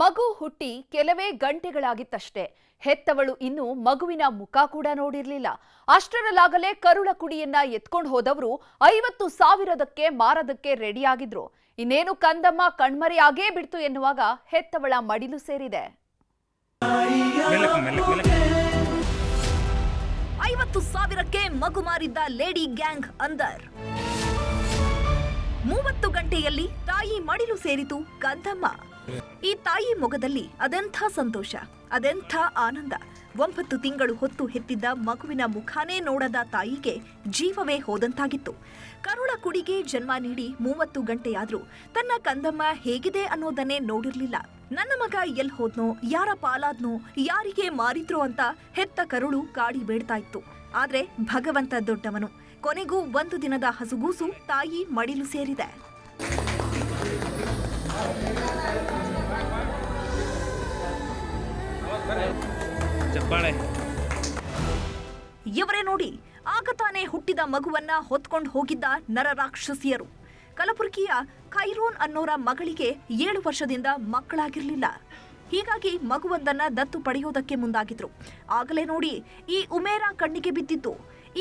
ಮಗು ಹುಟ್ಟಿ ಕೆಲವೇ ಗಂಟೆಗಳಾಗಿತ್ತಷ್ಟೇ. ಹೆತ್ತವಳು ಇನ್ನು ಮಗುವಿನ ಮುಖ ಕೂಡ ನೋಡಿರಲಿಲ್ಲ. ಅಷ್ಟರಲ್ಲಾಗಲೇ ಕರುಳ ಕುಡಿಯನ್ನ ಎತ್ಕೊಂಡು ಹೋದವರು ಐವತ್ತು ಸಾವಿರದಕ್ಕೆ ಮಾರದಕ್ಕೆ ರೆಡಿಯಾಗಿದ್ರು. ಇನ್ನೇನು ಕಂದಮ್ಮ ಕಣ್ಮರೆಯಾಗೇ ಬಿಡ್ತು ಎನ್ನುವಾಗ ಹೆತ್ತವಳ ಮಡಿಲು ಸೇರಿದೆ. ಐವತ್ತು ಸಾವಿರಕ್ಕೆ ಮಗು ಮಾರಿದ್ದ ಲೇಡಿ ಗ್ಯಾಂಗ್ ಅಂದರ್. ಮೂವತ್ತು ಗಂಟೆಯಲ್ಲಿ ತಾಯಿ ಮಡಿಲು ಸೇರಿತು ಕಂದಮ್ಮ. ಈ ತಾಯಿ ಮೊಗದಲ್ಲಿ ಅದೆಂಥ ಸಂತೋಷ, ಅದೆಂಥ ಆನಂದ. ಒಂಬತ್ತು ತಿಂಗಳು ಹೊತ್ತು ಹೆತ್ತಿದ್ದ ಮಗುವಿನ ಮುಖಾನೇ ನೋಡದ ತಾಯಿಗೆ ಜೀವವೇ ಹೋದಂತಾಗಿತ್ತು. ಕರುಳ ಕುಡಿಗೆ ಜನ್ಮ ನೀಡಿ ಮೂವತ್ತು ಗಂಟೆಯಾದರೂ ತನ್ನ ಕಂದಮ್ಮ ಹೇಗಿದೆ ಅನ್ನೋದನ್ನೇ ನೋಡಿರಲಿಲ್ಲ. ನನ್ನ ಮಗ ಎಲ್ ಹೋದ್ನೋ, ಯಾರ ಪಾಲಾದ್ನೋ, ಯಾರಿಗೆ ಮಾರಿದ್ರೋ ಅಂತ ಹೆತ್ತ ಕರುಳು ಕಾಡಿ ಬೇಡ್ತಾ ಇತ್ತು ಆದ್ರೆ ಭಗವಂತ ದೊಡ್ಡವನು. ಕೊನೆಗೂ ಒಂದು ದಿನದ ಹಸುಗೂಸು ತಾಯಿ ಮಡಿಲು ಸೇರಿದೆ. ಚಪ್ಪಾಳೆ. ಇವರೇ ನೋಡಿ, ಆಗ ತಾನೇ ಹುಟ್ಟಿದ ಮಗುವನ್ನ ಹೊತ್ಕೊಂಡು ಹೋಗಿದ್ದ ನರರಾಕ್ಷಸಿಯರು ಕಲಬುರಗಿಯ ಖೈರೋನ್ ಅನ್ನೋರ ಮಗಳಿಗೆ ಏಳು ವರ್ಷದಿಂದ ಮಕ್ಕಳಾಗಿರಲಿಲ್ಲ. ಹೀಗಾಗಿ ಮಗುವೊಂದನ್ನ ದತ್ತು ಪಡೆಯೋದಕ್ಕೆ ಮುಂದಾಗಿದ್ರು. ಆಗಲೇ ನೋಡಿ, ಈ ಉಮೇರಾ ಕಣ್ಣಿಗೆ ಬಿದ್ದಿತ್ತು.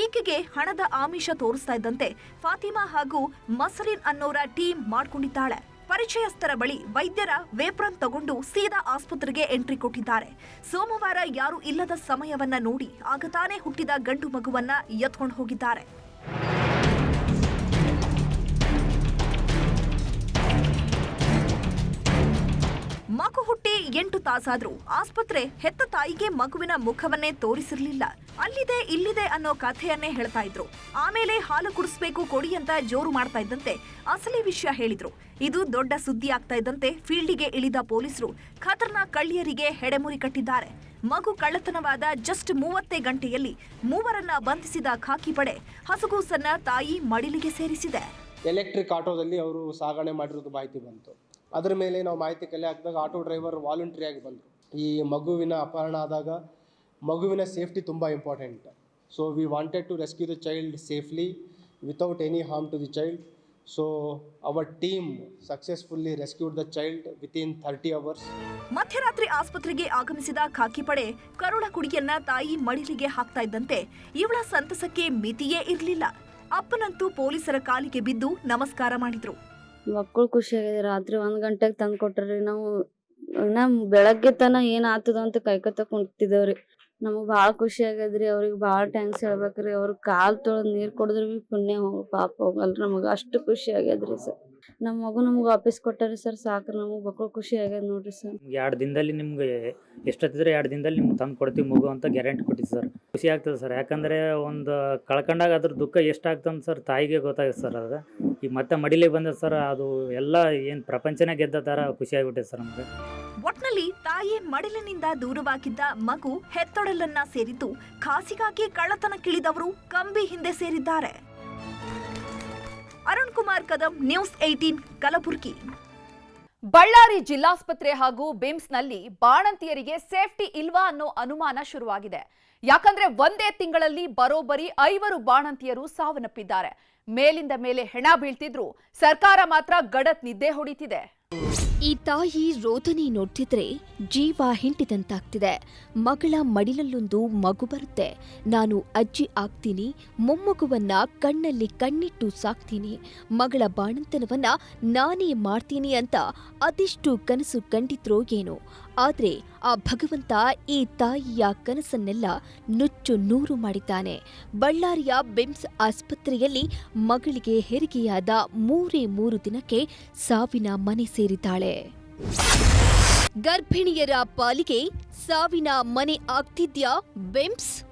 ಈಕೆಗೆ ಹಣದ ಆಮಿಷ ತೋರಿಸ್ತಾ ಇದ್ದಂತೆ ಫಾತಿಮಾ ಹಾಗೂ ಮಸರಿನ್ ಅನ್ನೋರ ಟೀಮ್ ಮಾಡ್ಕೊಂಡಿದ್ದಾಳೆ. ಪರಿಚಯಸ್ಥರ ಬಳಿ ವೈದ್ಯರ ವೇಪ್ರನ್ ತಗೊಂಡು ಸೀದಾ ಆಸ್ಪತ್ರೆಗೆ ಎಂಟ್ರಿ ಕೊಟ್ಟಿದ್ದಾರೆ. ಸೋಮವಾರ ಯಾರು ಇಲ್ಲದ ಸಮಯವನ್ನ ನೋಡಿ ಆಗ ತಾನೇ ಹುಟ್ಟಿದ ಗಂಡು ಮಗುವನ್ನ ಎತ್ಕೊಂಡು ಹೋಗಿದ್ದಾರೆ. ಮಗು ಹುಟ್ಟಿ ಎಂಟು ತಾಸಾದ್ರೂ ಆಸ್ಪತ್ರೆ ಹೆತ್ತ ತಾಯಿಗೆ ಮಗುವಿನ ಮುಖವನ್ನೇ ತೋರಿಸಿರ್ಲಿಲ್ಲ. ಅಲ್ಲಿದೆ, ಇಲ್ಲಿದೆ ಅನ್ನೋ ಕಥೆಯನ್ನೇ ಹೇಳ್ತಾ ಇದ್ರು. ಆಮೇಲೆ ಹಾಲು ಕುಡಿಸ್ಬೇಕು ಕೊಡಿ ಅಂತ ಜೋರು ಮಾಡ್ತಾ ಇದ್ದಂತೆ ಅಸಲಿ ವಿಷಯ ಹೇಳಿದ್ರು. ಇದು ದೊಡ್ಡ ಸುದ್ದಿ ಆಗ್ತಾ ಇದ್ದಂತೆ ಫೀಲ್ಡಿಗೆ ಇಳಿದ ಪೊಲೀಸರು ಖತರ್ನಾಕ್ ಕಳ್ಳಿಯರಿಗೆ ಹೆಡೆಮುರಿ ಕಟ್ಟಿದ್ದಾರೆ. ಮಗು ಕಳ್ಳತನವಾದ ಜಸ್ಟ್ ಮೂವತ್ತೇ ಗಂಟೆಯಲ್ಲಿ ಮೂವರನ್ನ ಬಂಧಿಸಿದ ಖಾಕಿ ಪಡೆ ಹಸುಗೂಸನ್ನ ತಾಯಿ ಮಡಿಲಿಗೆ ಸೇರಿಸಿದೆ. ಎಲೆಕ್ಟ್ರಿಕ್ ಆಟೋದಲ್ಲಿ ಅವರು ಸಾಗಣೆ ಮಾಡಿರೋದು ಮಾಹಿತಿ ಬಂತು. ಅದರ ಮೇಲೆ ನಾವು ಮಾಹಿತಿ ಕಲೆ ಹಾಕಿದಾಗ ಆಟೋ ಡ್ರೈವರ್ ವಾಲಂಟ್ರಿಯಾಗಿ ಬಂದರು. ಈ ಮಗುವಿನ ಅಪಹರಣ ಆದಾಗ ಮಗುವಿನ ಸೇಫ್ಟಿ ತುಂಬ important. So we wanted to rescue the child safely without any harm to the child so our team successfully rescued the child within thirty hours ಮಧ್ಯರಾತ್ರಿ ಆಸ್ಪತ್ರೆಗೆ ಆಗಮಿಸಿದ ಖಾಕಿ ಪಡೆ ಕರುಳ ಕುಡಿಯನ್ನ ತಾಯಿ ಮಡಿಲಿಗೆ ಹಾಕ್ತಾ ಇದ್ದಂತೆ ಇವಳ ಸಂತಸಕ್ಕೆ ಮಿತಿಯೇ ಇರಲಿಲ್ಲ. ಅಪ್ಪನಂತೂ ಪೊಲೀಸರ ಕಾಲಿಗೆ ಬಿದ್ದು ನಮಸ್ಕಾರ ಮಾಡಿದ್ರು. ಮಕ್ಕಳು ಖುಷಿಯಾಗಿದೆ. ರಾತ್ರಿ ಒಂದು ಗಂಟೆಗೆ ತಂದು ಕೊಟ್ಟರಿ ನಾವು ನಮ್ಮ ಬೆಳಗ್ಗೆ ತನ ಏನ್ ಆತದ ಅಂತ ಕೈಕೊತ ಕುಂತಿದ್ದೇವ್ರಿ ನಮಗೆ ಭಾಳ ಖುಷಿ ಆಗ್ಯದ್ರಿ ಅವ್ರಿಗೆ ಭಾಳ ಟ್ಯಾಂಕ್ಸ್ ಹೇಳ್ಬೇಕ್ರಿ. ಅವ್ರ ಕಾಲು ತೊಳೆದು ನೀರು ಕುಡಿದ್ರು ಬಿ ಪುಣ್ಯ ಹೋಗ ಪಾಪ ಹೋಗಲ್ರಿ. ನಮಗೆ ಅಷ್ಟು ಖುಷಿ ಆಗ್ಯದ್ರಿ ಸರ್. ನಮ್ಮ ಮಗು ನಮ್ಗೆ ವಾಪಸ್ ಕೊಟ್ಟಾರಿ ಸರ್ ಸಾಕ್ರಿ ನಮಗೆ ಬಕ್ಕಳು ಖುಷಿ ಆಗ್ಯದ ನೋಡ್ರಿ ಸರ್. ಎರಡು ದಿನದಲ್ಲಿ ನಿಮ್ಗೆ ಎಷ್ಟೊತ್ತಿದ್ರೆ ಎರಡು ದಿನದಲ್ಲಿ ನಿಮ್ಗೆ ತಂದು ಕೊಡ್ತೀವಿ ಮಗು ಅಂತ ಗ್ಯಾರಂಟಿ ಕೊಟ್ಟಿದ್ದು ಸರ್. ಖುಷಿ ಆಗ್ತದೆ ಸರ್. ಯಾಕಂದರೆ ಒಂದು ಕಳ್ಕೊಂಡಾಗ ಅದ್ರ ದುಃಖ ಎಷ್ಟಾಗ್ತಂತ ಸರ್ ತಾಯಿಗೆ ಗೊತ್ತಾಗುತ್ತೆ ಸರ್ ಅದು. ಈಗ ಮತ್ತೆ ಮಡಿಲಿಗೆ ಬಂದದ ಸರ್ ಅದು ಎಲ್ಲ ಏನು ಪ್ರಪಂಚನೇ ಗೆದ್ದ ಥರ ಖುಷಿ ಆಗಿಬಿಟ್ಟಿದೆ ಸರ್ ನಮಗೆ. ಒಟ್ನಲ್ಲಿ ತಾಯಿ ಮಡಿಲಿನಿಂದ ದೂರವಾಗಿದ್ದ ಮಗು ಹೆತ್ತೊಡಲನ್ನ ಸೇರಿದ್ದು ಖಾಸಿಗಾಗಿ ಕಳ್ಳತನಕ್ಕಿಳಿದವರು ಕಂಬಿ ಹಿಂದೆ ಸೇರಿದ್ದಾರೆ. Arun Kumar Kadam, news eighteen Kalaburagi. Ballari ಜಿಲ್ಲಾಸ್ಪತ್ರೆ ಹಾಗೂ ಬಿಮ್ಸ್ನಲ್ಲಿ ಬಾಣಂತಿಯರಿಗೆ ಸೇಫ್ಟಿ ಇಲ್ವಾ ಅನ್ನೋ ಅನುಮಾನ ಶುರುವಾಗಿದೆ. ಯಾಕಂದ್ರೆ ಒಂದೇ ತಿಂಗಳಲ್ಲಿ ಬರೋಬ್ಬರಿ ಐವರು ಬಾಣಂತಿಯರು ಸಾವನ್ನಪ್ಪಿದ್ದಾರೆ. ಮೇಲಿಂದ ಮೇಲೆ ಹೆಣ ಬೀಳ್ತಿದ್ರು. ಸರ್ಕಾರ ಮಾತ್ರ ಗಡತ್ ನಿದ್ದೆ ಹೊಡಿತಿದೆ. ಈ ತಾಯಿ ರೋದನೆ ನೋಡ್ತಿದ್ರೆ ಜೀವ ಹಿಂಟಿದಂತಾಗ್ತಿದೆ. ಮಗಳ ಮಡಿಲಲ್ಲೊಂದು ಮಗು ಬರುತ್ತೆ. ನಾನು ಅಜ್ಜಿ ಆಗ್ತೀನಿ, ಮೊಮ್ಮಗುವನ್ನ ಕಣ್ಣಲ್ಲಿ ಕಣ್ಣಿಟ್ಟು ಸಾಕ್ತೀನಿ, ಮಗಳ ಬಾಣಂತನವನ್ನ ನಾನೇ ಮಾಡ್ತೀನಿ ಅಂತ ಅದೆಷ್ಟು ಕನಸು ಕಂಡಿದ್ರೋ ಏನೋ. ಆದ್ರೆ ಆ ಭಗವಂತ ಈ ತಾಯಿಯ ಕನಸನ್ನೆಲ್ಲ ನುಚ್ಚು ನೂರು ಮಾಡಿದ್ದಾನೆ. ಬಳ್ಳಾರಿಯ ಬಿಮ್ಸ್ ಆಸ್ಪತ್ರೆಯಲ್ಲಿ ಮಗಳಿಗೆ ಹೆರಿಗೆಯಾದ ಮೂರೇ ಮೂರು ದಿನಕ್ಕೆ ಸಾವಿನ ಮನೆ ಸೇರಿದ್ದಾಳೆ. ಗರ್ಭಿಣಿಯರ ಪಾಲಿಗೆ ಸಾವಿನ ಮನೆ ಆಗ್ತಿದ್ಯಾ ಬೆಂಪ್ಸ್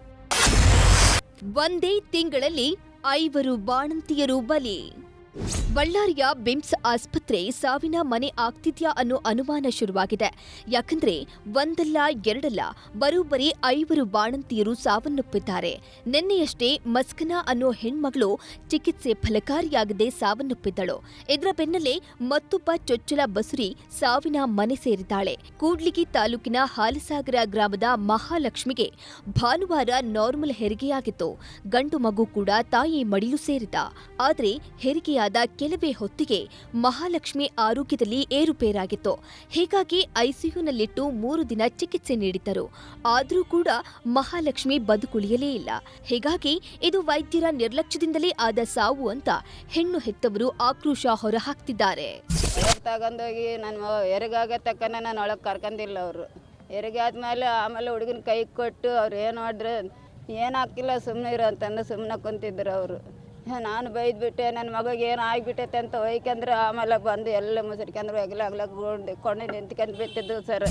ಒಂದೇ ತಿಂಗಳಲ್ಲಿ ಐವರು ಬಾಣಂತಿಯರು ಬಲಿ. ಬಳ್ಳಾರಿಯ ಬಿಮ್ಸ್ ಆಸ್ಪತ್ರೆ ಸಾವಿನ ಮನೆ ಆಗ್ತಿದ್ಯಾ ಅನ್ನೋ ಅನುಮಾನ ಶುರುವಾಗಿದೆ. ಯಾಕಂದ್ರೆ ಒಂದಲ್ಲ, ಎರಡಲ್ಲ, ಬರೋಬ್ಬರಿ ಐವರು ಬಾಣಂತಿಯರು ಸಾವನ್ನಪ್ಪಿದ್ದಾರೆ. ನಿನ್ನೆಯಷ್ಟೇ ಮಸ್ಕನಾ ಅನ್ನೋ ಹೆಣ್ಮಗಳು ಚಿಕಿತ್ಸೆ ಫಲಕಾರಿಯಾಗದೆ ಸಾವನ್ನಪ್ಪಿದ್ದಳು. ಇದರ ಬೆನ್ನಲ್ಲೇ ಮತ್ತೊಬ್ಬ ಚೊಚ್ಚಲ ಬಸುರಿ ಸಾವಿನ ಮನೆ ಸೇರಿದ್ದಾಳೆ. ಕೂಡ್ಲಿಗಿ ತಾಲೂಕಿನ ಹಾಲಸಾಗರ ಗ್ರಾಮದ ಮಹಾಲಕ್ಷ್ಮಿಗೆ ಭಾನುವಾರ ನಾರ್ಮಲ್ ಹೆರಿಗೆಯಾಗಿತ್ತು. ಗಂಡು ಮಗು ಕೂಡ ತಾಯಿ ಮಡಿಲು ಸೇರಿದ. ಆದ್ರೆ ಹೆರಿಗೆಯಾದ ಕೆಲವೇ ಹೊತ್ತಿಗೆ ಮಹಾಲಕ್ಷ್ಮಿ ಆರೋಗ್ಯದಲ್ಲಿ ಏರುಪೇರಾಗಿತ್ತು. ಹೀಗಾಗಿ ಐಸಿಯುನಲ್ಲಿಟ್ಟು ಮೂರು ದಿನ ಚಿಕಿತ್ಸೆ ನೀಡಿದ್ದರು. ಆದರೂ ಕೂಡ ಮಹಾಲಕ್ಷ್ಮಿ ಬದುಕುಳಿಯಲೇ ಇಲ್ಲ. ಹೀಗಾಗಿ ಇದು ವೈದ್ಯರ ನಿರ್ಲಕ್ಷ್ಯದಿಂದಲೇ ಆದ ಸಾವು ಅಂತ ಹೆಣ್ಣು ಹೆತ್ತವರು ಆಕ್ರೋಶ ಹೊರಹಾಕ್ತಿದ್ದಾರೆ. ತಗೊಂಡೋಗಿ ನನ್ನ ತಕ್ಕನ ನಾನು ಒಳಗೆ ಕರ್ಕೊಂಡಿಲ್ಲ ಅವರು. ಹೆರಿಗೆ ಆದ್ಮೇಲೆ ಆಮೇಲೆ ಹುಡುಗನ ಕೈ ಕೊಟ್ಟು ಅವ್ರು ಏನು ಮಾಡ್ರೆ ಏನು ಹಾಕಿಲ್ಲ ಸುಮ್ಮನೆ ಇರೋ ಅಂತಂದು ಸುಮ್ಮನೆ ಕುಂತಿದ್ರು ಅವರು. ನಾನು ಬೈದ್ಬಿಟ್ಟೆ, ನನ್ನ ಮಗಗೆ ಏನು ಆಗಿಬಿಟ್ಟೈತೆ ಅಂತ ಒಯ್ಕಂದ್ರೆ ಆಮೇಲೆ ಬಂದು ಎಲ್ಲ ಮುಸುರ್ಕೊಂಡ್ರು ಅಗಲ ಅಗಲ ಕೊಂಡು ಕೊಂಡು ನಿಂತ್ಕೊಂಡು ಬಿಟ್ಟಿದ್ದು ಸರ್.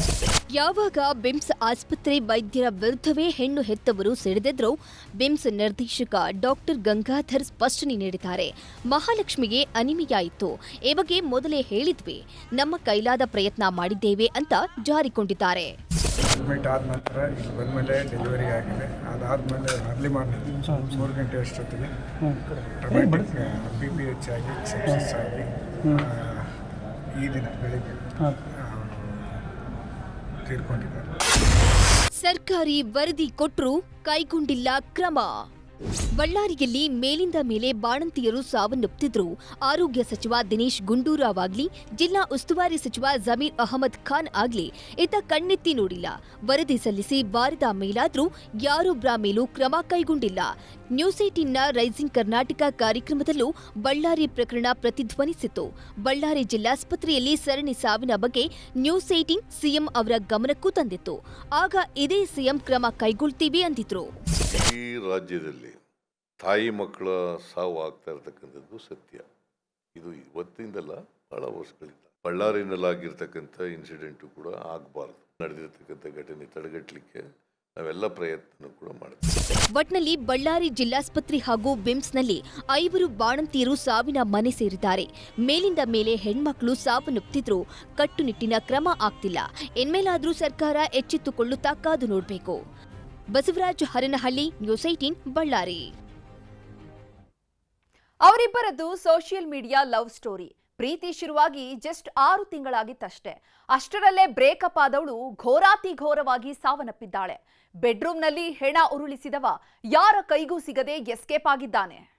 ಯಾವಾಗ ಬಿಮ್ಸ್ ಆಸ್ಪತ್ರೆ ವೈದ್ಯರ ವಿರುದ್ಧವೇ ಹೆಣ್ಣು ಹೆತ್ತವರು ಸೆಳೆದಿದ್ರು ಬಿಮ್ಸ್ ನಿರ್ದೇಶಕ ಡಾಕ್ಟರ್ ಗಂಗಾಧರ್ ಸ್ಪಷ್ಟನೆ ನೀಡಿದ್ದಾರೆ. ಮಹಾಲಕ್ಷ್ಮಿಗೆ ಅನಿಮೆಯಾಯಿತು. ಇತ್ತು ಈ ಬಗ್ಗೆ ಮೊದಲೇ ಹೇಳಿದ್ವಿ. ನಮ್ಮ ಕೈಲಾದ ಪ್ರಯತ್ನ ಮಾಡಿದ್ದೇವೆ ಅಂತ ಜಾರಿಕೊಂಡಿದ್ದಾರೆ. ಅಡ್ಮಿಟ್ ಆದ ನಂತರ ಇಲ್ಲಿ ಬಂದಮೇಲೆ ಡೆಲಿವರಿ ಆಗಿದೆ. ಅದಾದಮೇಲೆ ಅರ್ಲಿ ಮಾರ್ನಿಂಗ್ ಮೂರು ಗಂಟೆ ಅಷ್ಟೊತ್ತಿಗೆ ಡ್ರಮ್ಯಾಟಿಕ್ ಬಿ ಪಿ ಎಚ್ ಆಗಿ ಸಕ್ಸಸ್ ಆಗಿ ಈ ದಿನ ಬೆಳಿಗ್ಗೆ ತೀರ್ಕೊಂಡಿದ್ದಾರೆ ಸರ್ಕಾರಿ ವರದಿ ಕೊಟ್ಟರು ಕೈಗೊಂಡಿಲ್ಲ ಕ್ರಮ. ಬಳ್ಳಾರಿಯಲ್ಲಿ ಮೇಲಿಂದ ಮೇಲೆ ಬಾಣಂತಿಯರು ಸಾವನ್ನಪ್ಪಿದ್ರು ಆರೋಗ್ಯ ಸಚಿವ ದಿನೇಶ್ ಗುಂಡೂರಾವ್ ಆಗ್ಲಿ ಜಿಲ್ಲಾ ಉಸ್ತುವಾರಿ ಸಚಿವ ಜಮೀರ್ ಅಹಮದ್ ಖಾನ್ ಆಗ್ಲಿ ಇತ್ತ ಕಣ್ಣೆತ್ತಿ ನೋಡಿಲ್ಲ. ವರದಿ ಸಲ್ಲಿಸಿ ಬಾರದ ಮೇಲಾದ್ರೂ ಯಾರೊಬ್ಬರ ಮೇಲೂ ಕ್ರಮ ಕೈಗೊಂಡಿಲ್ಲ. ನ್ಯೂಸ್ ಏಟೀನ್ನ ರೈಸಿಂಗ್ ಕರ್ನಾಟಕ ಕಾರ್ಯಕ್ರಮದಲ್ಲೂ ಬಳ್ಳಾರಿ ಪ್ರಕರಣ ಪ್ರತಿಧ್ವನಿಸಿತು ಬಳ್ಳಾರಿ ಜಿಲ್ಲಾಸ್ಪತ್ರೆಯಲ್ಲಿ ಸರಣಿ ಸಾವಿನ ಬಗ್ಗೆ ನ್ಯೂಸ್ ಏಟೀನ್ ಸಿಎಂ ಅವರ ಗಮನಕ್ಕೂ ತಂದಿತ್ತು. ಆಗ ಇದೇ ಸಿಎಂ ಕ್ರಮ ಕೈಗೊಳ್ತೀವಿ ಅಂದಿದ್ರು. ಈ ರಾಜ್ಯದಲ್ಲಿ ತಾಯಿ ಮಕ್ಕಳ ಸಾವು ಆಗ್ತಾ ಇರತಕ್ಕಂಥದ್ದು ಸತ್ಯ. ಇದು ಇವತ್ತಿಂದಲ್ಲ ಬಹಳ ವರ್ಷಗಳಿಂದ. ಬಳ್ಳಾರಿನಲ್ಲಾಗಿರ್ತಕ್ಕಂಥ ಇನ್ಸಿಡೆಂಟು ಕೂಡ ಆಗಬಾರ್ದು. ನಡೆದಿರ್ತಕ್ಕಂಥ ಘಟನೆ ತಡೆಗಟ್ಟಲಿಕ್ಕೆ ನಾವೆಲ್ಲ ಪ್ರಯತ್ನ ಕೂಡ ಮಾಡ್ತೀವಿ. ಒಟ್ನಲ್ಲಿ ಬಳ್ಳಾರಿ ಜಿಲ್ಲಾಸ್ಪತ್ರೆ ಹಾಗೂ ಬಿಮ್ಸ್ನಲ್ಲಿ ಐವರು ಬಾಣಂತಿಯರು ಸಾವಿನ ಮನೆ ಸೇರಿದ್ದಾರೆ. ಮೇಲಿಂದ ಮೇಲೆ ಹೆಣ್ಮಕ್ಳು ಸಾವನ್ನಪ್ಪುತ್ತಿದ್ರು ಕಟ್ಟುನಿಟ್ಟಿನ ಕ್ರಮ ಆಗ್ತಿಲ್ಲ. ಇನ್ಮೇಲಾದ್ರೂ ಸರ್ಕಾರ ಎಚ್ಚೆತ್ತುಕೊಳ್ಳುತ್ತಾ ಕಾದು ನೋಡ್ಬೇಕು. Basavaraj Haranahalli, news eighteen Ballari. ಅವರಿಬ್ಬರದ್ದು social media love story. ಪ್ರೀತಿ ಶುರುವಾಗಿ ಜಸ್ಟ್ ಆರು ತಿಂಗಳಾಗಿತ್ತಷ್ಟೇ. ಅಷ್ಟರಲ್ಲೇ ಬ್ರೇಕಪ್ ಆದವಳು ಘೋರಾತಿ ಘೋರವಾಗಿ ಸಾವನ್ನಪ್ಪಿದ್ದಾಳೆ. ಬೆಡ್ರೂಮ್ನಲ್ಲಿ ಹೆಣ ಉರುಳಿಸಿದವ, ಯಾರ ಕೈಗೂ ಸಿಗದೆ ಎಸ್ಕೇಪ್ ಆಗಿದ್ದಾನೆ.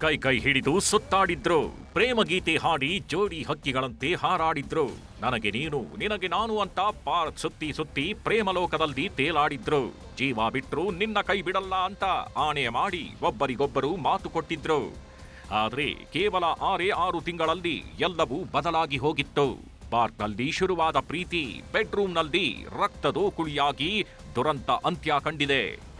ಕೈ ಕೈ ಹಿಡಿದು ಸುತ್ತಾಡಿದ್ರು. ಪ್ರೇಮ ಗೀತೆ ಹಾಡಿ ಜೋಡಿ ಹಕ್ಕಿಗಳಂತೆ ಹಾರಾಡಿದ್ರು. ನನಗೆ ನೀನು, ನಿನಗೆ ನಾನು ಅಂತ ಪಾರ್ಕ್ ಸುತ್ತಿ ಸುತ್ತಿ ಪ್ರೇಮಲೋಕದಲ್ಲಿ ತೇಲಾಡಿದ್ರು. ಜೀವ ಬಿಟ್ರು ನಿನ್ನ ಕೈ ಬಿಡಲ್ಲ ಅಂತ ಆಣೆ ಮಾಡಿ ಒಬ್ಬರಿಗೊಬ್ಬರು ಮಾತು ಕೊಟ್ಟಿದ್ರು. ಆದ್ರೆ ಕೇವಲ ಆರೇ ಆರು ತಿಂಗಳಲ್ಲಿ ಎಲ್ಲವೂ ಬದಲಾಗಿ ಹೋಗಿತ್ತು. ಪಾರ್ಕ್ನಲ್ಲಿ ಶುರುವಾದ ಪ್ರೀತಿ, ಬೆಡ್ರೂಮ್ನಲ್ಲಿ ರಕ್ತದೋಕುಳಿಯಾಗಿ ದುರಂತ ಅಂತ್ಯ ಕಂಡಿದೆ.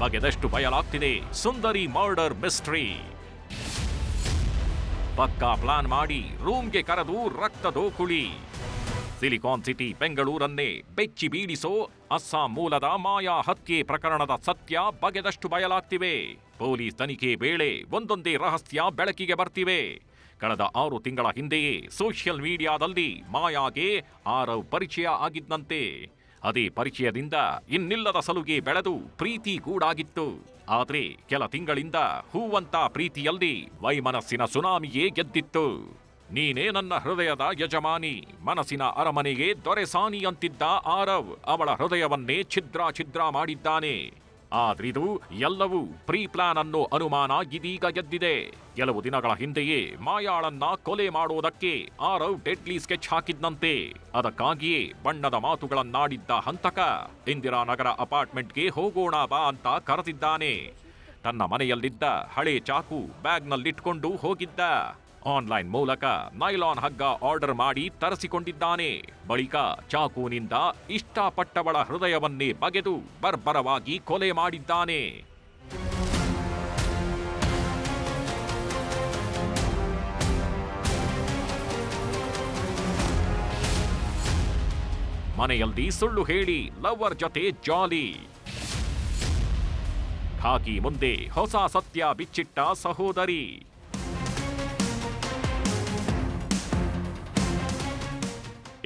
ಬಗೆದಷ್ಟು ಬಯಲಾಗ್ತಿದೆ. ಸುಂದರಿ ಮರ್ಡರ್ ಮಿಸ್ಟ್ರಿ. ಪಕ್ಕಾ ಪ್ಲಾನ್ ಮಾಡಿ ರೂಮ್ಗೆ ಕರೆದು ರಕ್ತದೋಕುಳಿ ಸಿಲಿಕಾನ್ ಸಿಟಿ, ಬೆಂಗಳೂರನ್ನೇ ಬೆಚ್ಚಿ ಬೀಡಿಸೋ ಅಸ್ಸಾಂ ಮೂಲದ ಮಾಯಾ ಹತ್ಯೆ ಪ್ರಕರಣದ ಸತ್ಯ ಬಗೆದಷ್ಟು ಬಯಲಾಗ್ತಿವೆ. ಪೊಲೀಸ್ ತನಿಖೆ ವೇಳೆ ಒಂದೊಂದೇ ರಹಸ್ಯ ಬೆಳಕಿಗೆ ಬರ್ತಿವೆ. ಕಳೆದ ಆರು ತಿಂಗಳ ಹಿಂದೆಯೇ ಸೋಷಿಯಲ್ ಮೀಡಿಯಾದಲ್ಲಿ ಮಾಯಾಗೆ ಆರವ್ ಪರಿಚಯ ಆಗಿದ್ದಂತೆ ಅದೇ ಪರಿಚಯದಿಂದ ಇನ್ನಿಲ್ಲದ ಸಲುಗೆ ಬೆಳೆದು ಪ್ರೀತಿ ಕೂಡಾಗಿತ್ತು ಆದರೆ ಕೆಲ ತಿಂಗಳಿಂದ ಹೂವಂತ ಪ್ರೀತಿಯಲ್ಲಿ ವೈಮನಸ್ಸಿನ ಸುನಾಮಿಯೇ ಗೆದ್ದಿತ್ತು. ನೀನೇ ನನ್ನ ಹೃದಯದ ಯಜಮಾನಿ, ಮನಸ್ಸಿನ ಅರಮನೆಗೆ ದೊರೆಸಾನಿ ಅಂತಿದ್ದ ಆರವ್ ಅವಳ ಹೃದಯವನ್ನೇ ಛಿದ್ರ ಛಿದ್ರ ಮಾಡಿದ್ದಾನೆ. ಆದ್ರಿದು ಎಲ್ಲವೂ ಪ್ರೀ ಪ್ಲಾನ್ ಅನ್ನೋ ಅನುಮಾನ ಇದೀಗ ಗೆದ್ದಿದೆ ಕೆಲವು ದಿನಗಳ ಹಿಂದೆಯೇ ಮಾಯಾಳನ್ನ ಕೊಲೆ ಮಾಡೋದಕ್ಕೆ ಆರವ್ ಡೆಡ್ಲಿ ಸ್ಕೆಚ್ ಹಾಕಿದ್ನಂತೆ. ಅದಕ್ಕಾಗಿಯೇ ಬಣ್ಣದ ಮಾತುಗಳನ್ನಾಡಿದ್ದ ಹಂತಕ ಇಂದಿರಾನಗರ ಅಪಾರ್ಟ್ಮೆಂಟ್ಗೆ ಹೋಗೋಣ ಬಾ ಅಂತ ಕರೆದಿದ್ದಾನೆ. ತನ್ನ ಮನೆಯಲ್ಲಿದ್ದ ಹಳೆ ಚಾಕು ಬ್ಯಾಗ್ನಲ್ಲಿಟ್ಕೊಂಡು ಹೋಗಿದ್ದ. ಆನ್ಲೈನ್ ಮೂಲಕ ನೈಲಾನ್ ಹಗ್ಗ ಆರ್ಡರ್ ಮಾಡಿ ತರಿಸಿಕೊಂಡಿದ್ದಾನೆ. ಬಳಿಕ ಚಾಕುನಿಂದ ಇಷ್ಟಪಟ್ಟವಳ ಹೃದಯವನ್ನೇ ಬಗೆದು ಬರ್ಬರವಾಗಿ ಕೊಲೆ ಮಾಡಿದ್ದಾನೆ. ಮನೆಯಲ್ಲಿ ಸುಳ್ಳು ಹೇಳಿ ಲವರ್ ಜೊತೆ ಜಾಲಿ. ಖಾಕಿ ಮುಂದೆ ಹೊಸ ಸತ್ಯ ಬಿಚ್ಚಿಟ್ಟ ಸಹೋದರಿ.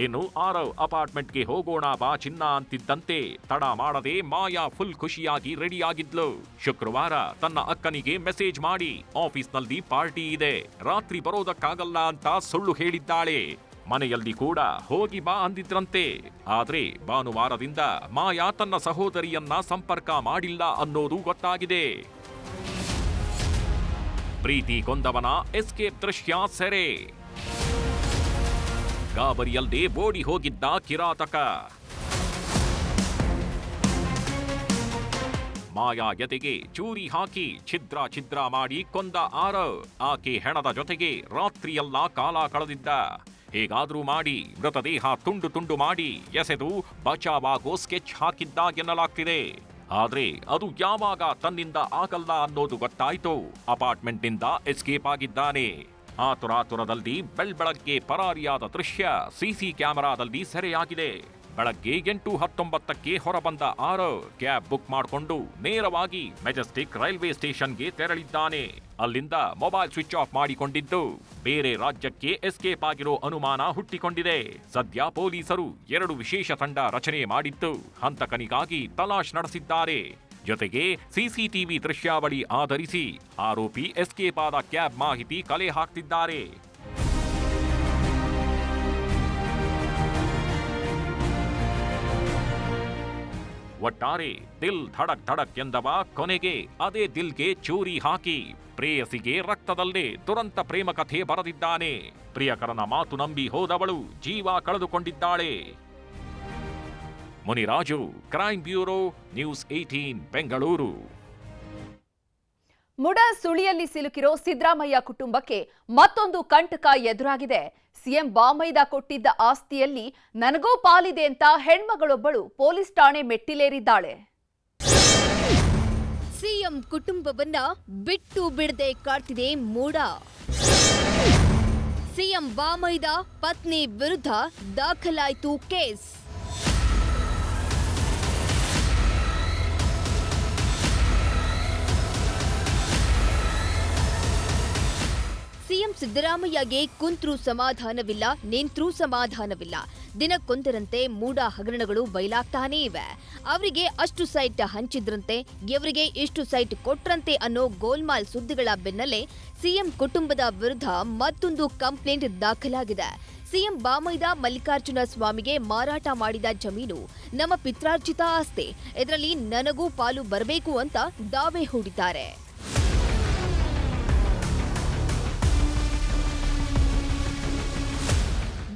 ಇನ್ನು ಆರವ್ ಅಪಾರ್ಟ್ಮೆಂಟ್ಗೆ ಹೋಗೋಣ ಬಾ ಚಿನ್ನ ಅಂತಿದ್ದಂತೆ. ತಡ ಮಾಡದೆ ಮಾಯಾ ಫುಲ್ ಖುಷಿಯಾಗಿ ರೆಡಿಯಾಗಿದ್ಲು. ಶುಕ್ರವಾರ ತನ್ನ ಅಕ್ಕನಿಗೆ ಮೆಸೇಜ್ ಮಾಡಿ, ಆಫೀಸ್ನಲ್ಲಿ ಪಾರ್ಟಿ ಇದೆ. ರಾತ್ರಿ ಬರೋದಕ್ಕಾಗಲ್ಲ ಅಂತ ಸುಳ್ಳು ಹೇಳಿದ್ದಾಳೆ. ಮನೆಯಲ್ಲಿ ಕೂಡ ಹೋಗಿ ಬಾ ಅಂದಿದ್ರಂತೆ. ಆದ್ರೆ ಭಾನುವಾರದಿಂದ ಮಾಯಾ ತನ್ನ ಸಹೋದರಿಯನ್ನ ಸಂಪರ್ಕ ಮಾಡಿಲ್ಲ ಅನ್ನೋದು ಗೊತ್ತಾಗಿದೆ. ಪ್ರೀತಿ ಕೊಂದವನ ಎಸ್ಕೇಪ್ ದೃಶ್ಯ ಸೆರೆ. ಗಾಬರಿಯಲ್ಲದೆ ಓಡಿ ಹೋಗಿದ್ದ ಕಿರಾತಕ. ಮಾಯಾ ಎದೆಗೆ ಚೂರಿ ಹಾಕಿ ಛಿದ್ರ ಛಿದ್ರ ಮಾಡಿ ಕೊಂದ ಆರವ್ ಆಕೆ ಹೆಣದ ಜೊತೆಗೆ ರಾತ್ರಿಯೆಲ್ಲ ಕಾಲ ಕಳೆದಿದ್ದ. ಹೇಗಾದ್ರೂ ಮಾಡಿ ಮೃತದೇಹ ತುಂಡು ತುಂಡು ಮಾಡಿ ಎಸೆದು ಬಚಾವಾಗೋ ಸ್ಕೆಚ್ ಹಾಕಿದ್ದ ಎನ್ನಲಾಗ್ತಿದೆ. ಆದ್ರೆ ಅದು ಯಾವಾಗ ತನ್ನಿಂದ ಆಗಲ್ಲ ಅನ್ನೋದು ಗೊತ್ತಾಯ್ತು. ಅಪಾರ್ಟ್ಮೆಂಟ್ನಿಂದ ಎಸ್ಕೇಪ್ ಆಗಿದ್ದಾನೆ. ಆತುರಾತುರದಲ್ಲಿ ಬೆಳ್ಬೆಳಗ್ಗೆ ಪರಾರಿಯಾದ ದೃಶ್ಯ ಸಿಸಿ ಕ್ಯಾಮೆರಾದಲ್ಲಿ ಸೆರೆಯಾಗಿದೆ. ಬೆಳಗ್ಗೆ ಎಂಟು ಹತ್ತೊಂಬತ್ತಕ್ಕೆ ಹೊರಬಂದ ಆರವ್ ಕ್ಯಾಬ್ ಬುಕ್ ಮಾಡಿಕೊಂಡು ನೇರವಾಗಿ ಮೆಜೆಸ್ಟಿಕ್ ರೈಲ್ವೆ ಸ್ಟೇಷನ್ಗೆ ತೆರಳಿದ್ದಾನೆ. ಅಲ್ಲಿಂದ ಮೊಬೈಲ್ ಸ್ವಿಚ್ ಆಫ್ ಮಾಡಿಕೊಂಡಿದ್ದು, ಬೇರೆ ರಾಜ್ಯಕ್ಕೆ ಎಸ್ಕೇಪ್ ಆಗಿರೋ ಅನುಮಾನ ಹುಟ್ಟಿಕೊಂಡಿದೆ. ಸದ್ಯ ಪೊಲೀಸರು ಎರಡು ವಿಶೇಷ ತಂಡ ರಚನೆ ಮಾಡಿದ್ದು, ಹಂತಕನಿಗಾಗಿ ತಲಾಶ್ ನಡೆಸಿದ್ದಾರೆ. ಜೊತೆಗೆ ಸಿಸಿಟಿವಿ ದೃಶ್ಯಾವಳಿ ಆಧರಿಸಿ ಆರೋಪಿ ಎಸ್ಕೇಪ್ ಆದ ಕ್ಯಾಬ್ ಮಾಹಿತಿ ಕಲೆ ಹಾಕ್ತಿದ್ದಾರೆ. ಒಟ್ಟಾರೆ ದಿಲ್ ಧಡಕ್ ಧಡಕ್ ಎಂದವ ಕೊನೆಗೆ ಅದೇ ದಿಲ್ಗೆ ಚೂರಿ ಹಾಕಿ ಪ್ರೇಯಸಿಗೆ ರಕ್ತದಲ್ಲೇ ದುರಂತ ಪ್ರೇಮ ಕಥೆ ಬರೆದಿದ್ದಾನೆ. ಪ್ರಿಯಕರನ ಮಾತು ನಂಬಿ ಹೋದವಳು ಜೀವ ಕಳೆದುಕೊಂಡಿದ್ದಾಳೆ. Muniraju crime bureau news eighteen Bengaluru. MUDA ಸುಳಿಯಲ್ಲಿ ಸಿಲುಕಿರೋ ಸಿದ್ದರಾಮಯ್ಯ ಕುಟುಂಬಕ್ಕೆ ಮತ್ತೊಂದು ಕಂಟಕ ಎದುರಾಗಿದೆ. ಸಿಎಂ ಬಾಮೈದ ಕೊಟ್ಟಿದ್ದ ಆಸ್ತಿಯಲ್ಲಿ ನನಗೂ ಪಾಲಿದೆ ಅಂತ ಹೆಣ್ಮಗಳೊಬ್ಬಳು ಪೊಲೀಸ್ ಠಾಣೆ ಮೆಟ್ಟಿಲೇರಿದ್ದಾಳೆ. ಸಿಎಂ ಕುಟುಂಬವನ್ನ ಬಿಟ್ಟು ಬಿಡದೆ ಕಾಡ್ತಿದೆ ಮೂಡ. ಸಿಎಂ ಬಾಮೈದ ಪತ್ನಿ ವಿರುದ್ಧ ದಾಖಲಾಯಿತು ಕೇಸ್. ಸಿದ್ದರಾಮಯ್ಯಗೆ ಕುಂತ್ರೂ ಸಮಾಧಾನವಿಲ್ಲ, ನಿಂತ್ರೂ ಸಮಾಧಾನವಿಲ್ಲ. ದಿನಕ್ಕೊಂದರಂತೆ ಮೂಡ ಹಗರಣಗಳು ಬಯಲಾಗ್ತಾನೇ ಇವೆ. ಅವರಿಗೆ ಅಷ್ಟು ಸೈಟ್ ಹಂಚಿದ್ರಂತೆ ಇವರಿಗೆ ಇಷ್ಟು ಸೈಟ್ ಕೊಟ್ರಂತೆ ಅನ್ನೋ ಗೋಲ್ಮಾಲ್ ಸುದ್ದಿಗಳ ಬೆನ್ನಲ್ಲೇ ಸಿಎಂ ಕುಟುಂಬದ ವಿರುದ್ಧ ಮತ್ತೊಂದು ಕಂಪ್ಲೇಂಟ್ ದಾಖಲಾಗಿದೆ. ಸಿಎಂ ಬಾಮೈದ ಮಲ್ಲಿಕಾರ್ಜುನ ಸ್ವಾಮಿಗೆ ಮಾರಾಟ ಮಾಡಿದ ಜಮೀನು ನಮ್ಮ ಪಿತ್ರಾರ್ಜಿತ ಆಸ್ತಿ. ಇದರಲ್ಲಿ ನನಗೂ ಪಾಲು ಬರಬೇಕು ಅಂತ ದಾವೆ ಹೂಡಿದ್ದಾರೆ.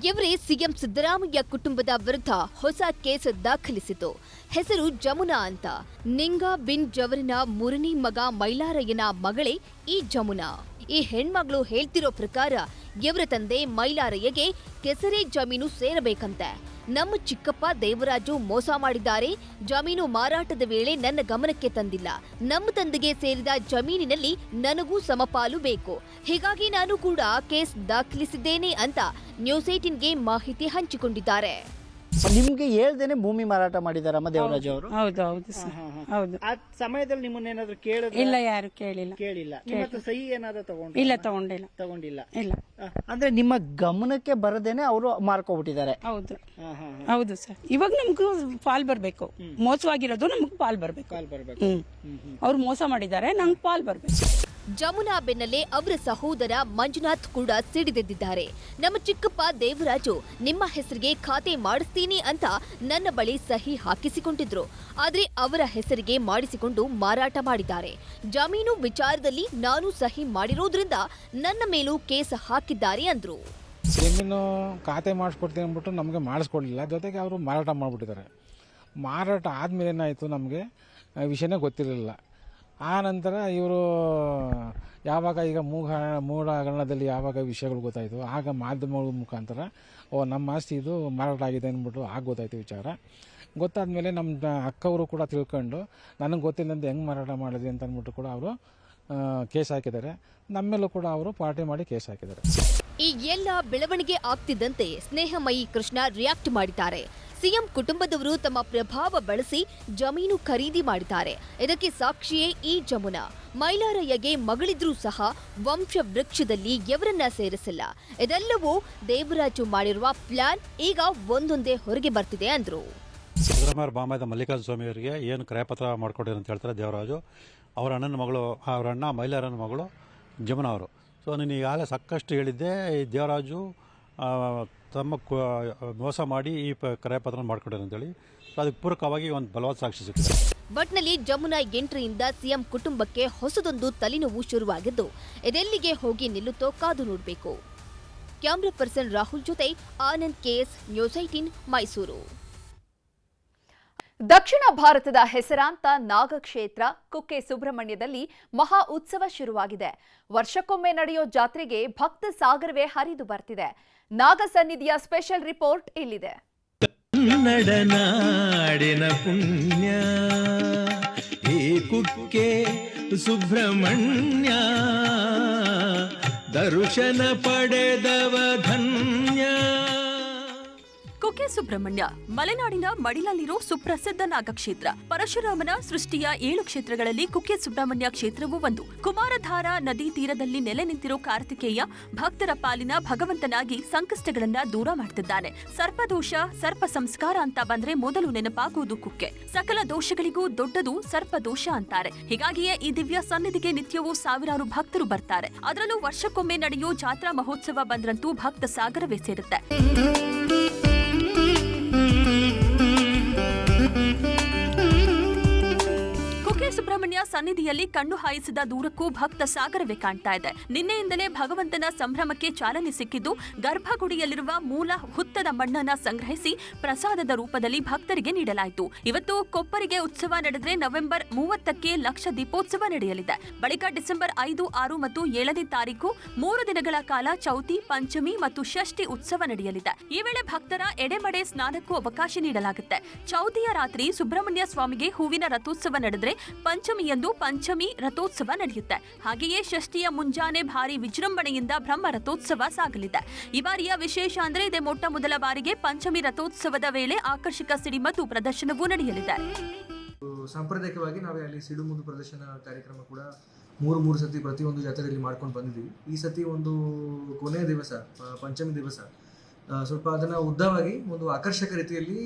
ಇವರೇ ಸಿಎಂ ಸಿದ್ದರಾಮಯ್ಯ ಕುಟುಂಬದ ವಿರುದ್ಧ ಹೊಸ ಕೇಸ್ ದಾಖಲಿಸಿತು. ಹೆಸರು ಜಮುನಾ ಅಂತ. ನಿಂಗಾ ಬಿನ್ ಜವರಿನ ಮೂರನೇ ಮಗ ಮೈಲಾರಯ್ಯನ ಮಗಳೇ ಈ ಜಮುನಾ. ಈ ಹೆಣ್ಮಗಳು ಹೇಳ್ತಿರೋ ಪ್ರಕಾರ ಇವರ ತಂದೆ ಮೈಲಾರಯ್ಯಗೆ ಕೆಸರೆ ಜಮೀನು ಸೇರಬೇಕಂತೆ. ನಮ್ಮ ಚಿಕ್ಕಪ್ಪ ದೇವರಾಜು ಮೋಸ ಮಾಡಿದ್ದಾರೆ. ಜಮೀನು ಮಾರಾಟದ ವೇಳೆ ನನ್ನ ಗಮನಕ್ಕೆ ತಂದಿಲ್ಲ. ನಮ್ಮ ತಂದೆಗೆ ಸೇರಿದ ಜಮೀನಿನಲ್ಲಿ ನನಗೂ ಸಮಪಾಲು ಬೇಕು. ಹೀಗಾಗಿ ನಾನು ಕೂಡ ಕೇಸ್ ದಾಖಲಿಸಿದ್ದೇನೆ ಅಂತ ನ್ಯೂಸ್ ಏಟಿನ್ಗೆ ಮಾಹಿತಿ ಹಂಚಿಕೊಂಡಿದ್ದಾರೆ. ನಿಮ್ಗೆ ಹೇಳ್ದೇನೆ ಭೂಮಿ ಮಾರಾಟ ಮಾಡಿದಾರಮ್ಮ ದೇವರಾಜ್ ಅವರು? ಹೌದು ಹೌದು ಸರ್ ಹೌದು. ಆ ಸಮಯದಲ್ಲಿ ನಿಮ್ಮನ್ನ ಏನಾದ್ರು ಕೇಳಿದ್ರೆ? ಇಲ್ಲ ಯಾರು ಕೇಳಿಲ್ಲ. ಕೇಳಿಲ್ಲ. ನಿಮ್ಮ ಹತ್ರ ಸಹಿ ಏನಾದ್ರು ತಗೊಂಡು ಇಲ್ಲ ತಗೊಂಡಿಲ್ಲ. ತಗೊಂಡಿಲ್ಲ. ಇಲ್ಲ. ಆ, ಅಂದ್ರೆ ನಿಮ್ಮ ಗಮನಕ್ಕೆ ಬರದೇನೆ ಅವರು ಮಾರ್ಕೊಬಿಟ್ಟಿದ್ದಾರೆ. ಹೌದು. ಹೌದು ಸರ್ ಇವಾಗ ನಮ್ಗೂ ಪಾಲ್ ಬರ್ಬೇಕು. ಮೋಸವಾಗಿರೋದು ನಮ್ಗೆ ಪಾಲ್ ಬರ್ಬೇಕು. ಕಾಲ್ ಬರ್ಬೇಕು. ಹ್ಮ್. ಅವ್ರು ಮೋಸ ಮಾಡಿದ್ದಾರೆ ನಂಗೆ ಪಾಲ್ ಬರ್ಬೇಕು. ಜಮುನಾ ಬೆನ್ನಲ್ಲೇ ಅವರ ಸಹೋದರ ಮಂಜುನಾಥ್ ಕೂಡ ಸಿಡಿದೆದ್ದಿದ್ದಾರೆ. ನಮ್ಮ ಚಿಕ್ಕಪ್ಪ ದೇವರಾಜು, ನಿಮ್ಮ ಹೆಸರಿಗೆ ಖಾತೆ ಮಾಡಿಸ್ತೀನಿ ಅಂತ ನನ್ನ ಬಳಿ ಸಹಿ ಹಾಕಿಸಿಕೊಂಡಿದ್ರು. ಆದರೆ ಅವರ ಹೆಸರಿಗೆ ಮಾಡಿಸಿಕೊಂಡು ಮಾರಾಟ ಮಾಡಿದ್ದಾರೆ. ಜಮೀನು ವಿಚಾರದಲ್ಲಿ ನಾನು ಸಹಿ ಮಾಡಿರೋದ್ರಿಂದ ನನ್ನ ಮೇಲೂ ಕೇಸ್ ಹಾಕಿದ್ದಾರೆ ಅಂದ್ರು. ಜಮೀನು ಖಾತೆ ಮಾಡಿಸ್ಕೊಡ್ತೀನಿ ಅಂದ್ಬಿಟ್ಟು ನಮಗೆ ಮಾಡಿಸ್ಕೊಡ್ಲಿಲ್ಲ. ಜೊತೆಗೆ ಅವರು ಮಾರಾಟ ಮಾಡಿಬಿಟ್ಟಿದ್ದಾರೆ. ಮಾರಾಟ ಆದಮೇಲೆ ಏನಾಯಿತು ನಮಗೆ? ವಿಷಯನೇ ಗೊತ್ತಿರಲಿಲ್ಲ. ಆ ನಂತರ ಇವರು ಯಾವಾಗ ಈಗ ಮೂಗ ಮೂಢ ಹಗರಣದಲ್ಲಿ ಯಾವಾಗ ವಿಷಯಗಳು ಗೊತ್ತಾಯಿತು ಆಗ ಮಾಧ್ಯಮಗಳ ಮುಖಾಂತರ, ಓ, ನಮ್ಮ ಆಸ್ತಿ ಇದು ಮಾರಾಟ ಆಗಿದೆ ಅಂದ್ಬಿಟ್ಟು ಆಗ ಗೊತ್ತಾಯಿತು ವಿಚಾರ. ಗೊತ್ತಾದ ಮೇಲೆ ನಮ್ಮ ಅಕ್ಕವರು ಕೂಡ ತಿಳ್ಕೊಂಡು, ನನಗೆ ಗೊತ್ತಿಲ್ಲದಂತೆ ಹೆಂಗೆ ಮಾರಾಟ ಮಾಡಿದ್ವಿ ಅಂತ ಅಂದ್ಬಿಟ್ಟು ಕೂಡ ಅವರು ಕೇಸ್ ಹಾಕಿದ್ದಾರೆ. ನಮ್ಮೆಲ್ಲೂ ಕೂಡ ಅವರು ಪಾರ್ಟಿ ಮಾಡಿ ಕೇಸ್ ಹಾಕಿದ್ದಾರೆ. ಈ ಎಲ್ಲ ಬೆಳವಣಿಗೆ ಆಗ್ತಿದ್ದಂತೆ ಸ್ನೇಹಮಯಿ ಕೃಷ್ಣ ರಿಯಾಕ್ಟ್ ಮಾಡಿದ್ದಾರೆ. ಸಿಎಂ ಕುಟುಂಬದವರು ತಮ್ಮ ಪ್ರಭಾವ ಬಳಸಿ ಜಮೀನು ಖರೀದಿ ಮಾಡಿದ್ದಾರೆ. ಇದಕ್ಕೆ ಸಾಕ್ಷಿಯೇ ಈ ಜಮುನಾ. ಮೈಲಾರಯ್ಯಗೆ ಮಗಳಿದ್ರೂ ಸಹ ವಂಶ ವೃಕ್ಷದಲ್ಲಿ ಎವರನ್ನ ಸೇರಿಸಿಲ್ಲ. ಇದೆಲ್ಲವೂ ದೇವರಾಜು ಮಾಡಿರುವ ಪ್ಲಾನ್. ಈಗ ಒಂದೊಂದೇ ಹೊರಗೆ ಬರ್ತಿದೆ ಅಂದ್ರು. ಸಿದ್ದರಾಮಯ್ಯ ಬಾಮಾಯದ ಮಲ್ಲಿಕಾರ್ಜುನ ಸ್ವಾಮಿಯವರಿಗೆ ಏನು ಕ್ರಯಪತ್ರ ಮಾಡ್ಕೊಟ್ಟಿದ್ರು ಅಂತ ಹೇಳ್ತಾರೆ ದೇವರಾಜು. ಅವರ ಅಣ್ಣನ ಮಗಳು ಅವ್ರ ಅಣ್ಣ ಮೈಲಾರನ ಮಗಳು ಜಮುನ ಅವರು. ಸೊ ನಾನು ಈಗಾಗಲೇ ಸಾಕಷ್ಟು ಹೇಳಿದ್ದೆ, ಈ ದೇವರಾಜು ತಮ್ಮ ಮೋಸ ಮಾಡಿ ಈ ಪ ಕ್ರಯಪತ್ರ ಮಾಡ್ಕೊಟ್ಟಿದ್ರು ಅಂತೇಳಿ. ಅದಕ್ಕೆ ಪೂರಕವಾಗಿ ಒಂದು ಬಲವಾದ ಸಾಕ್ಷಿ ಸಿಕ್ಕಿದೆ. ಒಟ್ನಲ್ಲಿ ಜಮುನಾ ಎಂಟ್ರಿಯಿಂದ ಸಿಎಂ ಕುಟುಂಬಕ್ಕೆ ಹೊಸದೊಂದು ತಲೆನೋವು ಶುರುವಾಗಿದ್ದು, ಇದೆಲ್ಲಿಗೆ ಹೋಗಿ ನಿಲ್ಲುತ್ತೋ ಕಾದು ನೋಡಬೇಕು. ಕ್ಯಾಮ್ರಾ ಪರ್ಸನ್ ರಾಹುಲ್ ಜೊತೆ Anand K S news eighteen Mysuru. ದಕ್ಷಿಣ ಭಾರತದ ಹೆಸರಾಂತ ನಾಗಕ್ಷೇತ್ರ ಕುಕ್ಕೆ ಸುಬ್ರಹ್ಮಣ್ಯದಲ್ಲಿ ಮಹಾ ಉತ್ಸವ ಶುರುವಾಗಿದೆ. ವರ್ಷಕ್ಕೊಮ್ಮೆ ನಡೆಯೋ ಜಾತ್ರೆಗೆ ಭಕ್ತ ಸಾಗರವೇ ಹರಿದು ಬರ್ತಿದೆ. ನಾಗ ಸನ್ನಿಧಿಯ ಸ್ಪೆಷಲ್ ರಿಪೋರ್ಟ್ ಇಲ್ಲಿದೆ. ಪುಣ್ಯ. ಈ ಕುಕ್ಕೆ ಸುಬ್ರಹ್ಮಣ್ಯ. ದರ್ಶನ ಪಡೆದವ ಧನ್ಯ. ಕುಕ್ಕೆ ಸುಬ್ರಹ್ಮಣ್ಯ, ಮಲೆನಾಡಿನ ಮಡಿಲಲ್ಲಿರೋ ಸುಪ್ರಸಿದ್ಧ ನಾಗಕ್ಷೇತ್ರ. ಪರಶುರಾಮನ ಸೃಷ್ಟಿಯ ಏಳು ಕ್ಷೇತ್ರಗಳಲ್ಲಿ ಕುಕ್ಕೆ ಸುಬ್ರಹ್ಮಣ್ಯ ಕ್ಷೇತ್ರವೂ ಒಂದು. ಕುಮಾರಧಾರ ನದಿ ತೀರದಲ್ಲಿ ನೆಲೆ ನಿಂತಿರೋ ಕಾರ್ತಿಕೇಯ ಭಕ್ತರ ಪಾಲಿನ ಭಗವಂತನಾಗಿ ಸಂಕಷ್ಟಗಳನ್ನ ದೂರ ಮಾಡ್ತಿದ್ದಾನೆ. ಸರ್ಪದೋಷ, ಸರ್ಪ ಸಂಸ್ಕಾರ ಅಂತ ಬಂದ್ರೆ ಮೊದಲು ನೆನಪಾಗುವುದು ಕುಕ್ಕೆ. ಸಕಲ ದೋಷಗಳಿಗೂ ದೊಡ್ಡದು ಸರ್ಪದೋಷ ಅಂತಾರೆ. ಹೀಗಾಗಿಯೇ ಈ ದಿವ್ಯ ಸನ್ನಿಧಿಗೆ ನಿತ್ಯವೂ ಸಾವಿರಾರು ಭಕ್ತರು ಬರ್ತಾರೆ. ಅದರಲ್ಲೂ ವರ್ಷಕ್ಕೊಮ್ಮೆ ನಡೆಯೋ ಜಾತ್ರಾ ಮಹೋತ್ಸವ ಬಂದ್ರಂತೂ ಭಕ್ತ ಸಾಗರವೇ ಸೇರುತ್ತೆ. ಸುಬ್ರಹ್ಮಣ್ಯ ಸನ್ನಿಧಿಯಲ್ಲಿ ಕಣ್ಣು ಹಾಯಿಸಿದ ದೂರಕ್ಕೂ ಭಕ್ತ ಸಾಗರವೇ ಕಾಣ್ತಾ ಇದೆ. ನಿನ್ನೆಯಿಂದಲೇ ಭಗವಂತನ ಸಂಭ್ರಮಕ್ಕೆ ಚಾಲನೆ ಸಿಕ್ಕಿದ್ದು, ಗರ್ಭಗುಡಿಯಲ್ಲಿರುವ ಮೂಲ ಹುತ್ತದ ಮಣ್ಣನ್ನ ಸಂಗ್ರಹಿಸಿ ಪ್ರಸಾದದ ರೂಪದಲ್ಲಿ ಭಕ್ತರಿಗೆ ನೀಡಲಾಯಿತು. ಇವತ್ತು ಕೊಪ್ಪರಿಗೆ ಉತ್ಸವ ನಡೆದರೆ ನವೆಂಬರ್ ಮೂವತ್ತಕ್ಕೆ ಲಕ್ಷ ದೀಪೋತ್ಸವ ನಡೆಯಲಿದೆ. ಬಳಿಕ ಡಿಸೆಂಬರ್ ಐದು, ಆರು ಮತ್ತು ಏಳನೇ ತಾರೀಕು ಮೂರು ದಿನಗಳ ಕಾಲ ಚೌತಿ, ಪಂಚಮಿ ಮತ್ತು ಷಷ್ಠಿ ಉತ್ಸವ ನಡೆಯಲಿದೆ. ಈ ವೇಳೆ ಭಕ್ತರ ಎಡೆಮಡೆ ಸ್ನಾನಕ್ಕೂ ಅವಕಾಶ ನೀಡಲಾಗುತ್ತೆ. ಚೌತಿಯ ರಾತ್ರಿ ಸುಬ್ರಹ್ಮಣ್ಯ ಸ್ವಾಮಿಗೆ ಹೂವಿನ ರಥೋತ್ಸವ ನಡೆದ್ರೆ ಪಂಚಮಿಯಂದು ಪಂಚಮಿ ರಥೋತ್ಸವ ನಡೆಯುತ್ತೆ. ಹಾಗೆಯೇ ಷಷ್ಠಿಯ ಮುಂಜಾನೆ ಭಾರಿ ವಿಜೃಂಭಣೆಯಿಂದ ಬ್ರಹ್ಮ ರಥೋತ್ಸವ ಸಾಗಲಿದೆ. ಈ ಬಾರಿಯ ವಿಶೇಷ ಅಂದ್ರೆ ಇದೇ ಮೊಟ್ಟ ಮೊದಲ ಬಾರಿಗೆ ಪಂಚಮಿ ರಥೋತ್ಸವದ ವೇಳೆ ಆಕರ್ಷಕ ಸಿಡಿಮದ್ದು ಪ್ರದರ್ಶನವೂ ನಡೆಯಲಿದೆ. ಸಾಂಪ್ರದಾಯಿಕವಾಗಿ ನಾವೇ ಅಲ್ಲಿ ಸಿಡುಮುದು ಪ್ರದರ್ಶನ ಕಾರ್ಯಕ್ರಮ ಕೂಡ ಮೂರು ಮೂರು ಸತಿ ಪ್ರತಿಯೊಂದು ಜಾತ್ರೆಯಲ್ಲಿ ಮಾಡ್ಕೊಂಡು ಬಂದಿದ್ದೀವಿ. ಈ ಸತಿ ಒಂದು ಕೊನೆಯ ದಿವಸ ಪಂಚಮಿ ದಿವಸ ಸ್ವಲ್ಪ ಅದನ್ನು ಉದ್ದವಾಗಿ ಒಂದು ಆಕರ್ಷಕ ರೀತಿಯಲ್ಲಿ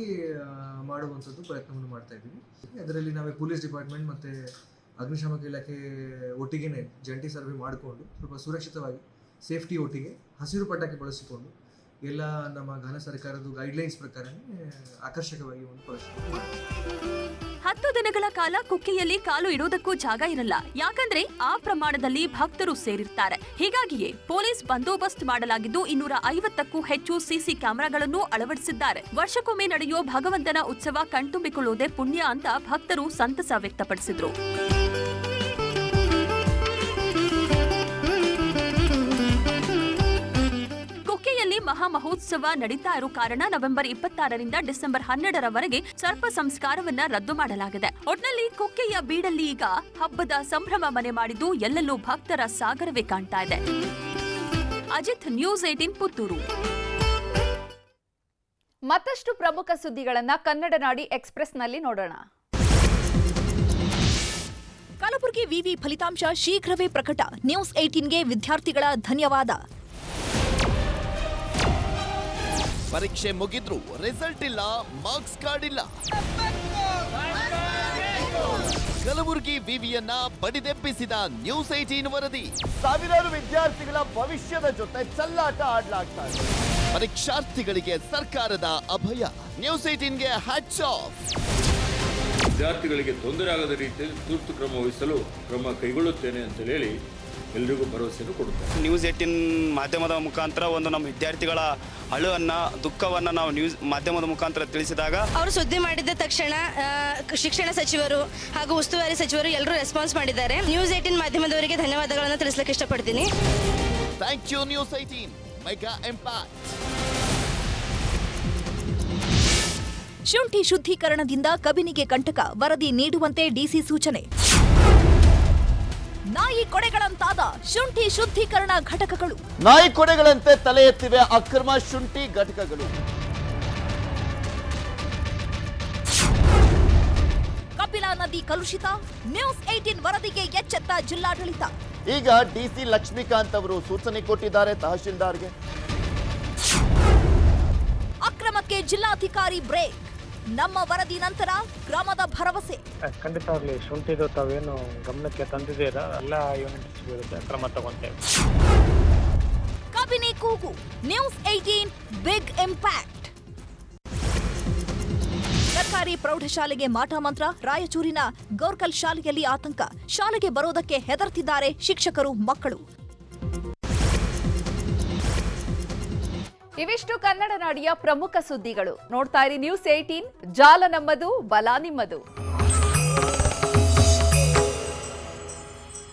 ಮಾಡುವಂಥದ್ದು ಪ್ರಯತ್ನವನ್ನು ಮಾಡ್ತಾ ಇದ್ದೀವಿ. ಅದರಲ್ಲಿ ನಾವೇ ಪೊಲೀಸ್ ಡಿಪಾರ್ಟ್ಮೆಂಟ್ ಮತ್ತು ಅಗ್ನಿಶಾಮಕ ಇಲಾಖೆ ಒಟ್ಟಿಗೆನೆ ಜಂಟಿ ಸರ್ವೆ ಮಾಡಿಕೊಂಡು ಸ್ವಲ್ಪ ಸುರಕ್ಷಿತವಾಗಿ ಸೇಫ್ಟಿ ಒಟ್ಟಿಗೆ ಹಸಿರು ಪಟಾಕಿ ಬಳಸಿಕೊಂಡು ಎಲ್ಲ ನಮ್ಮ ಘನ ಸರ್ಕಾರದ ಗೈಡ್ಲೈನ್ಸ್ ಪ್ರಕಾರನೇ ಆಕರ್ಷಕವಾಗಿ ಒಂದು ಹತ್ತು ದಿನಗಳ ಕಾಲ ಕುಕ್ಕೆಯಲ್ಲಿ ಕಾಲು ಇಡೋದಕ್ಕೂ ಜಾಗ ಇರಲ್ಲ. ಯಾಕಂದ್ರೆ ಆ ಪ್ರಮಾಣದಲ್ಲಿ ಭಕ್ತರು ಸೇರಿರ್ತಾರೆ. ಹೀಗಾಗಿಯೇ ಪೊಲೀಸ್ ಬಂದೋಬಸ್ತ್ ಮಾಡಲಾಗಿದ್ದು ಇನ್ನೂರ ಐವತ್ತಕ್ಕೂ ಹೆಚ್ಚು ಸಿಸಿ ಕ್ಯಾಮೆರಾಗಳನ್ನು ಅಳವಡಿಸಿದ್ದಾರೆ. ವರ್ಷಕ್ಕೊಮ್ಮೆ ನಡೆಯುವ ಭಗವಂತನ ಉತ್ಸವ ಕಣ್ತುಂಬಿಕೊಳ್ಳುವುದೇ ಪುಣ್ಯ ಅಂತ ಭಕ್ತರು ಸಂತಸ ವ್ಯಕ್ತಪಡಿಸಿದ್ರು. ಮಹಾ ಮಹೋತ್ಸವ ನಡೀತಾ ಇರೋ ಕಾರಣ ನವೆಂಬರ್ ಇಪ್ಪತ್ತಾರರಿಂದ ಡಿಸೆಂಬರ್ ಹನ್ನೆರಡರವರೆಗೆ ಸರ್ಪ ಸಂಸ್ಕಾರವನ್ನ ರದ್ದು ಮಾಡಲಾಗಿದೆ. ಒಟ್ನಲ್ಲಿ ಕುಕ್ಕೆಯ ಬೀಡಲ್ಲಿ ಈಗ ಹಬ್ಬದ ಸಂಭ್ರಮ ಮನೆ ಮಾಡಿದ್ದು ಎಲ್ಲೆಲ್ಲೂ ಭಕ್ತರ ಸಾಗರವೇ ಕಾಣ್ತಾ ಇದೆ. Ajit news eighteen Puttur. ಮತ್ತಷ್ಟು ಪ್ರಮುಖ ಸುದ್ದಿಗಳನ್ನ ಕನ್ನಡ ನಾಡಿ ಎಕ್ಸ್ಪ್ರೆಸ್ನಲ್ಲಿ ನೋಡೋಣ. ಕಲಬುರಗಿ ವಿವಿ ಫಲಿತಾಂಶ ಶೀಘ್ರವೇ ಪ್ರಕಟ. ನ್ಯೂಸ್ ಏಟೀನ್ಗೆ ವಿದ್ಯಾರ್ಥಿಗಳ ಧನ್ಯವಾದ. ಪರೀಕ್ಷೆ ಮುಗಿದ್ರು ರಿಸಲ್ಟ್ ಇಲ್ಲ ಮಾರ್ಕ್ಸ್ ಕಾರ್ಡ್ ಇಲ್ಲ. ಕಲಬುರಗಿ ವಿವಿಯನ್ನ ಬಡಿದೆಬ್ಬಿಸಿದ ನ್ಯೂಸ್ ಏಟೀನ್ ವರದಿ. ಸಾವಿರಾರು ವಿದ್ಯಾರ್ಥಿಗಳ ಭವಿಷ್ಯದ ಜೊತೆ ಚಲ್ಲಾಟ ಆಡ್ಲಾಗ್ತಾ ಇದೆ. ಪರೀಕ್ಷಾರ್ಥಿಗಳಿಗೆ ಸರ್ಕಾರದ ಅಭಯ. ನ್ಯೂಸ್ ಏಟೀನ್ಗೆ ಹ್ಯಾಚ್ ಆಫ್ ವಿದ್ಯಾರ್ಥಿಗಳಿಗೆ ತೊಂದರೆ ಆಗದ ರೀತಿಯಲ್ಲಿ ತುರ್ತು ಕ್ರಮ ವಹಿಸಲು ಕ್ರಮ ಕೈಗೊಳ್ಳುತ್ತೇನೆ ಅಂತ ಹೇಳಿ ಎಲ್ರಿಗೂ ಭರವಸೆಯನ್ನು ಕೊಡುತ್ತೆ ನ್ಯೂಸ್ ಏಟಿನ್ ಮಾಧ್ಯಮದ ಮುಖಾಂತರ ಒಂದು ನಮ್ಮ ವಿದ್ಯಾರ್ಥಿಗಳ ಅಳುವನ್ನ ದುಃಖವನ್ನ ನಾವು ನ್ಯೂಸ್ ಮಾಧ್ಯಮದ ಮುಖಾಂತರ ತಿಳಿಸಿದಾಗ ಅವರು ಸುದ್ದಿ ಮಾಡಿದ ತಕ್ಷಣ ಆ, ಶಿಕ್ಷಣ ಸಚಿವರು ಹಾಗೂ ಉಸ್ತುವಾರಿ ಸಚಿವರು ಎಲ್ಲರೂ ರೆಸ್ಪಾನ್ಸ್ ಮಾಡಿದ್ದಾರೆ. ನ್ಯೂಸ್ ಏಟಿನ್ ಮಾಧ್ಯಮದವರಿಗೆ ಧನ್ಯವಾದಗಳನ್ನು ತಿಳಿಸಲಿಕ್ಕೆ ಇಷ್ಟಪಡ್ತೀನಿ. Thank you news eighteen mega impact ಶುಂಠಿ ಶುದ್ಧೀಕರಣದಿಂದ ಕಬಿನಿಗೆ ಕಂಟಕ ವರದಿ ನೀಡುವಂತೆ ಡಿಸಿ ಸೂಚನೆ. ನಾಯಿ ಕೊಡೆಗಳಂತಾದ ಶುಂಠಿ ಶುದ್ಧೀಕರಣ ಘಟಕಗಳು. ನಾಯಿ ಕೊಡೆಗಳಂತೆ ತಲೆ ಎತ್ತಿವೆ ಅಕ್ರಮ ಶುಂಠಿ ಘಟಕಗಳು. ಕಪಿಲಾ ನದಿ ಕಲುಷಿತ ನ್ಯೂಸ್ ಏಟೀನ್ ವರದಿಗೆ ಎಚ್ಚೆತ್ತ ಜಿಲ್ಲಾಡಳಿತ. ಈಗ ಡಿಸಿ ಲಕ್ಷ್ಮೀಕಾಂತ್ ಅವರು ಸೂಚನೆ ಕೊಟ್ಟಿದ್ದಾರೆ ತಹಶೀಲ್ದಾರ್ಗೆ. ಅಕ್ರಮಕ್ಕೆ ಜಿಲ್ಲಾಧಿಕಾರಿ ಬ್ರೇಕ್. ನಮ್ಮ ವರದಿ ನಂತರ ಗ್ರಾಮದ ಭರವಸೆ. ಖಂಡಿತವಾಗ್ಲಿ ಶುಂಠಿದು ತಾವೇನು ಗಮನಕ್ಕೆ ತಂದಿದ್ದೀರಾ? ಎಲ್ಲ ವಿರುದ್ಧ ಕ್ರಮ ತಗೊಂತೇವೆ. ಕಬಿನಿ ಕೂಗು ನ್ಯೂಸ್ ಏಟೀನ್ ಬಿಗ್ ಇಂಪ್ಯಾಕ್ಟ್ ಸರ್ಕಾರಿ ಪ್ರೌಢಶಾಲೆಗೆ ಮಾಟ ಮಂತ್ರ ರಾಯಚೂರಿನ ಗೌರ್ಕಲ್ ಶಾಲೆಯಲ್ಲಿ ಆತಂಕ. ಶಾಲೆಗೆ ಬರೋದಕ್ಕೆ ಹೆದರ್ತಿದ್ದಾರೆ ಶಿಕ್ಷಕರು ಮಕ್ಕಳು. ಇವಿಷ್ಟು ಕನ್ನಡ ನಾಡಿಯ ಪ್ರಮುಖ ಸುದ್ದಿಗಳು. ನೋಡ್ತಾ ಇರಿ ನ್ಯೂಸ್ ಏಟೀನ್ ಜಾಲ ನಮ್ಮದು ಬಲ ನಿಮ್ಮದು.